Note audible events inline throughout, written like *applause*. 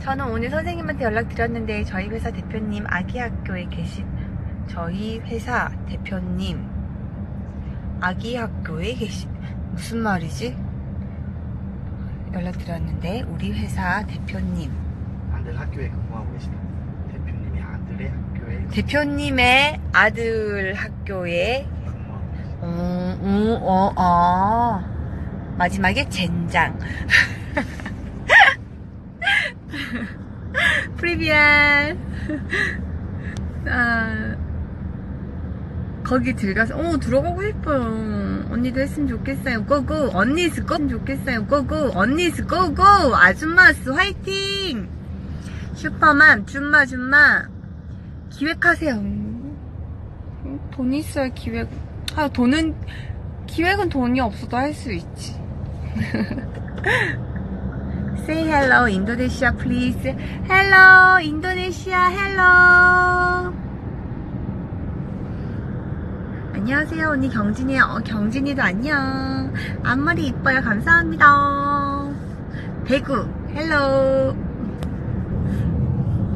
저는 오늘 선생님한테 연락드렸는데 저희 회사 대표님 아기 학교에 계신 저희 회사 대표님 아기 학교에 계신 무슨 말이지? 연락드렸는데 우리 회사 대표님 아들 학교에 근무하고 계시다. 대표님이 아들의 학교에 대표님의 아들 학교에 근무하고 계시다. 음, 음, 어, 어. 마지막에 젠장. *laughs* *laughs* 프리비안. *laughs* 아, 거기 들어가서, 어, 들어가고 싶어요. 언니도 했으면 좋겠어요. 고고. 언니스 고. 좋겠어요. 고고. 언니스 고고. 아줌마스 화이팅! 슈퍼맘, 줌마, 줌마. 기획하세요. 음, 돈 있어야 기획. 아, 돈은, 기획은 돈이 없어도 할 수 있지. *laughs* Say hello, 인도네시아, please. Hello, 인도네시아, hello. 안녕하세요, 언니 경진이에요. 어, 경진이도 안녕. 앞머리 이뻐요. 감사합니다. 대구, hello.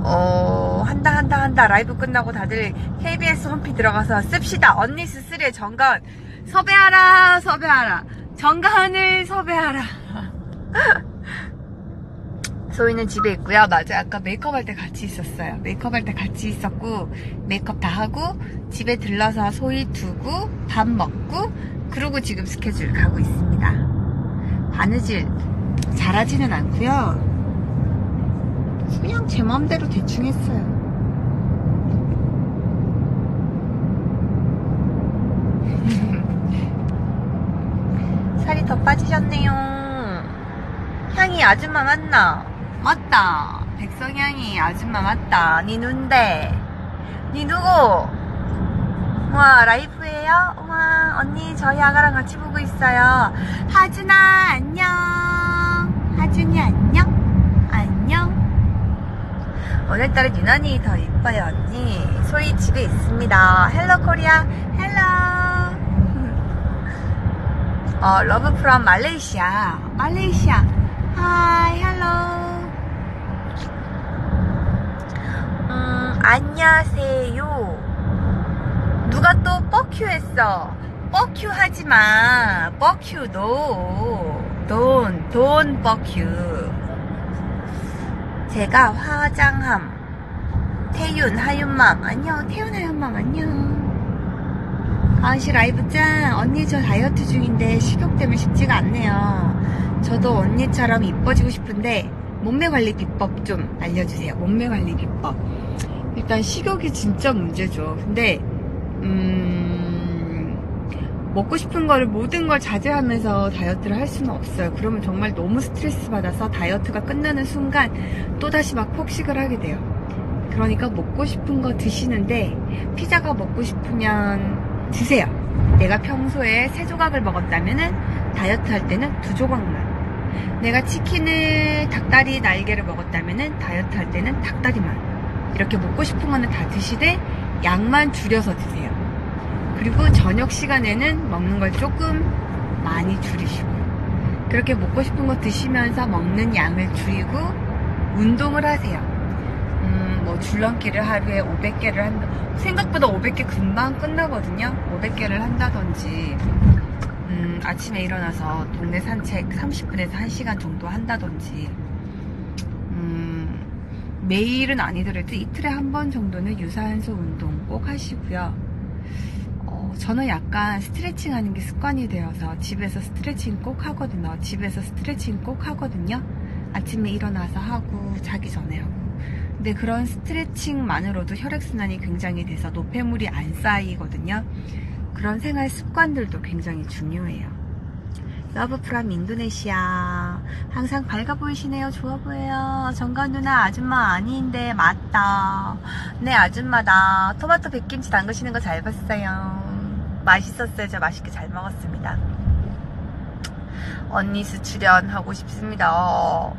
어, 한다, 한다, 한다. 라이브 끝나고 다들 KBS 홈피 들어가서 씁시다. 언니 스스로의 정가은. 섭외하라, 섭외하라. 정가은을 섭외하라. *laughs* 소희는 집에 있고요. 맞아요. 아까 메이크업 할 때 같이 있었어요. 메이크업 할 때 같이 있었고, 메이크업 다 하고, 집에 들러서 소희 두고, 밥 먹고, 그러고 지금 스케줄 가고 있습니다. 바느질 잘하지는 않고요. 그냥 제 맘대로 대충 했어요. *laughs* 살이 더 빠지셨네요. 향이 아줌마 맞나? 맞다. 백성향이 아줌마 맞다. 니 눈데. 니 누구? 우와, 라이브예요? 우와, 언니 저희 아가랑 같이 보고 있어요. 하준아, 안녕. 하준이 안녕. 안녕. 오늘따라 유난히 더 이뻐요, 언니. 소희 집에 있습니다. 헬로 코리아, 헬로. *laughs* 어, 러브 프롬 말레이시아. 말레이시아. 하이, 헬로. 음, 안녕하세요. 누가 또 뻑큐 했어. 뻑큐 하지 마. 뻑큐, 노. 돈, 돈 뻑큐. 제가 화장함. 태윤, 하윤맘. 안녕, 태윤, 하윤맘, 안녕. 아씨 라이브 짱. 언니 저 다이어트 중인데 식욕 때문에 쉽지가 않네요. 저도 언니처럼 이뻐지고 싶은데 몸매 관리 비법 좀 알려주세요. 몸매 관리 비법. 일단 식욕이 진짜 문제죠. 근데 음, 먹고 싶은 거를 모든 걸 자제하면서 다이어트를 할 수는 없어요. 그러면 정말 너무 스트레스 받아서 다이어트가 끝나는 순간 또 다시 막 폭식을 하게 돼요. 그러니까 먹고 싶은 거 드시는데 피자가 먹고 싶으면 드세요. 내가 평소에 세 조각을 먹었다면은 다이어트 할 때는 두 조각만. 내가 치킨을 닭다리 날개를 먹었다면은 다이어트 할 때는 닭다리만. 이렇게 먹고 싶은 거는 다 드시되 양만 줄여서 드세요. 그리고 저녁 시간에는 먹는 걸 조금 많이 줄이시고 그렇게 먹고 싶은 거 드시면서 먹는 양을 줄이고 운동을 하세요. 음, 뭐 줄넘기를 하루에 500개를 한다. 생각보다 500개 금방 끝나거든요. 500개를 한다든지 음, 아침에 일어나서 동네 산책 30분에서 1시간 정도 한다든지 음, 매일은 아니더라도 이틀에 한 번 정도는 유산소 운동 꼭 하시고요. 어, 저는 약간 스트레칭 하는 게 습관이 되어서 집에서 스트레칭 꼭 하거든요. 집에서 스트레칭 꼭 하거든요. 아침에 일어나서 하고 자기 전에 하고. 근데 그런 스트레칭만으로도 혈액순환이 굉장히 돼서 노폐물이 안 쌓이거든요. 그런 생활 습관들도 굉장히 중요해요. 러브 프람 인도네시아. 항상 밝아 보이시네요. 좋아 보여요. 정관 누나 아줌마 아닌데 맞다. 네 아줌마다. 토마토 백김치 담그시는 거 잘 봤어요. 맛있었어요. 저 맛있게 잘 먹었습니다. 언니 수출연하고 싶습니다.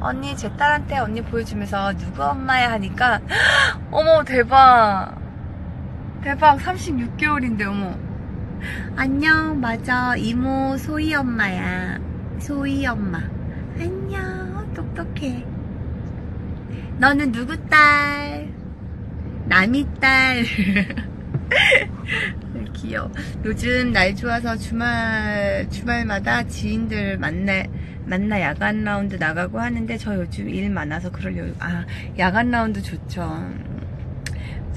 언니 제 딸한테 언니 보여주면서 누구 엄마야 하니까 *gasps* 어머 대박 대박 36개월인데 어머 안녕 맞아 이모 소희 엄마야 소희 엄마 안녕 어떡해. 너는 누구 딸? 남이 딸. *laughs* 귀여워. 요즘 날 좋아서 주말, 주말마다 지인들 만나, 만나 야간 라운드 나가고 하는데 저 요즘 일 많아서 그럴 여유, 아, 야간 라운드 좋죠.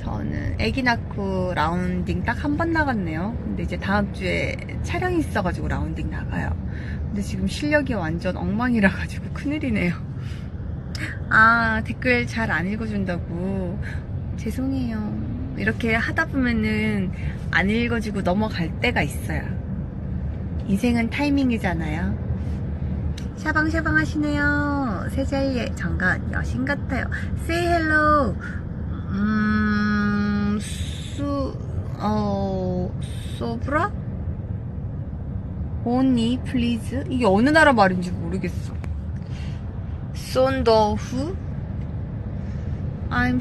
저는 아기 낳고 라운딩 딱 한 번 나갔네요. 근데 이제 다음 주에 촬영이 있어가지고 라운딩 나가요. 근데 지금 실력이 완전 엉망이라 가지고 큰일이네요. 아, 댓글 잘 안 읽어준다고. 죄송해요. 이렇게 하다 보면은 안 읽어지고 넘어갈 때가 있어요. 인생은 타이밍이잖아요. 샤방샤방 하시네요. 세자이의 장관 여신 같아요. Say hello. 음, 수, 어, 소브라? 오니, 플리즈? 이게 어느 나라 말인지 모르겠어. 쏜더후? I'm